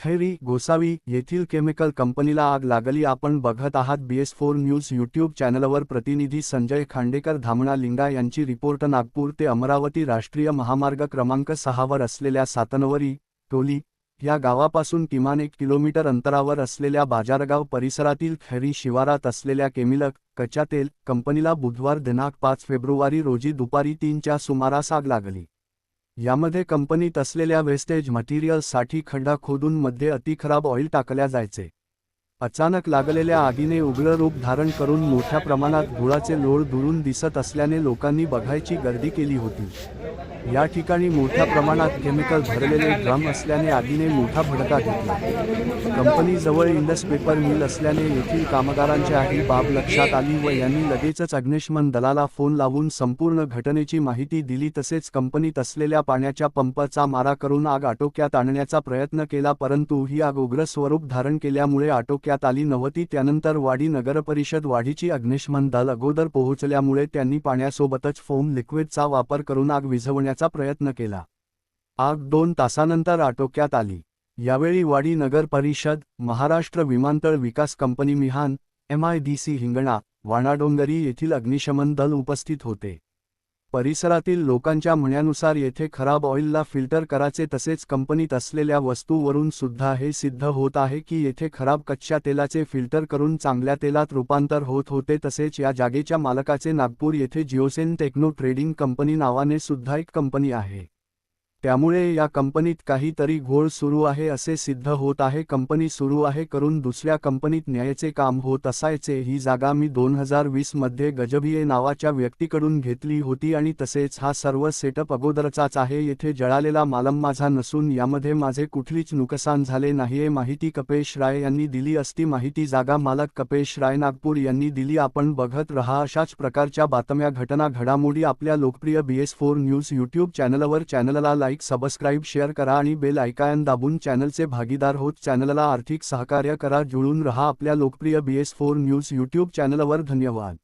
खैरी गोसावी येथील केमिकल कंपनीला आग लागली. आपण बघत आहात बीएस फोर न्यूज यूट्यूब चॅनलवर प्रतिनिधी संजय खांडेकर धामणा लिंगा यांची रिपोर्ट. नागपूर ते अमरावती राष्ट्रीय महामार्ग क्रमांक सहावर असलेल्या सातनवरी टोली या गावापासून किमान एक किलोमीटर अंतरावर असलेल्या बाजारगाव परिसरातील खैरी शिवारात असलेल्या केमिलक कच्च्या तेल कंपनीला बुधवार दिनांक पाच फेब्रुवारी रोजी दुपारी तीनच्या सुमारास आग लागली. यामध्ये कंपनीत असलेल्या वेस्टेज मटेरियल्ससाठी खड्डा खोदून मध्ये अतिखराब ऑइल टाकल्या जायचे. अचानक लागलेल्या आगीने उग्र रूप धारण करून मोठ्या प्रमाणात धुळाचे लोळ दुरून दिसत असल्याने लोकांनी बघायची गर्दी केली होती. या ठिकाणी मोठ्या प्रमाणात केमिकल भरलेले ड्रम असल्याने आगीने मोठा भडका घेतला. कंपनीजवळ इंडस पेपर मिल असल्याने येथील कामगारांची ही बाब लक्षात आली व यांनी लगेचच अग्निशमन दलाला फोन लावून संपूर्ण घटनेची माहिती दिली तसेच कंपनीत असलेल्या पाण्याच्या पंपाचा मारा करून आग आटोक्यात आणण्याचा प्रयत्न केला परंतु ही आग उग्र स्वरूप धारण केल्यामुळे आटोक्यात आली नव्हती. त्यानंतर वाडी नगरपरिषद वाढीची अग्निशमन दल अगोदर पोहोचल्यामुळे त्यांनी पाण्यासोबतच फोम लिक्विडचा वापर करून आग विझवण्याचा प्रयत्न केला. आग दोन तासानंतर आटोक्यात आली. यावेळी वाडी नगर परिषद महाराष्ट्र विमानतळ विकास कंपनी मिहान एमआयडीसी हिंगणा वाणाडोंगरी येथील अग्निशमन दल उपस्थित होते. परिसरातील लोकांच्या म्हणण्यानुसार येथे खराब ऑइलला फिल्टर करायचे तसेच कंपनीत असलेल्या वस्तूवरून सुद्धा हे सिद्ध होत आहे की येथे खराब कच्च्या तेलाचे फिल्टर करून चांगल्या तेलात रूपांतर होत होते तसेच या जागेच्या मालकाचे नागपूर येथे जिओसेन टेक्नो ट्रेडिंग कंपनी नावाने सुद्धा एक कंपनी आहे. त्यामुळे या कंपनीत काहीतरी घोळ सुरू आहे असे सिद्ध होत आहे. कंपनी सुरू आहे करून दुसऱ्या कंपनीत न्यायचे काम होत असायचे. ही जागा मी दोन हजार वीसमध्ये गजभिये नावाच्या व्यक्तीकडून घेतली होती आणि तसेच हा सर्व सेटअप अगोदरचाच आहे. येथे जळालेला मालम माझा नसून यामध्ये माझे कुठलीच नुकसान झाले नाहीये. माहिती कपेश राय यांनी दिली असती. माहिती जागा मालक कपेश राय नागपूर यांनी दिली. आपण बघत रहा अशाच प्रकारच्या बातम्या घटना घडामोडी आपल्या लोकप्रिय बीएस फोर न्यूज यूट्यूब चॅनलवर. चॅनलला लाईक सबस्क्राईब शेअर करा आणि बेल आयकॉन दाबून चॅनलचे भागीदार होत चॅनलला आर्थिक सहकार्य करा. जुळून रहा आपल्या लोकप्रिय बीएस फोर न्यूज यूट्यूब चॅनलवर. धन्यवाद.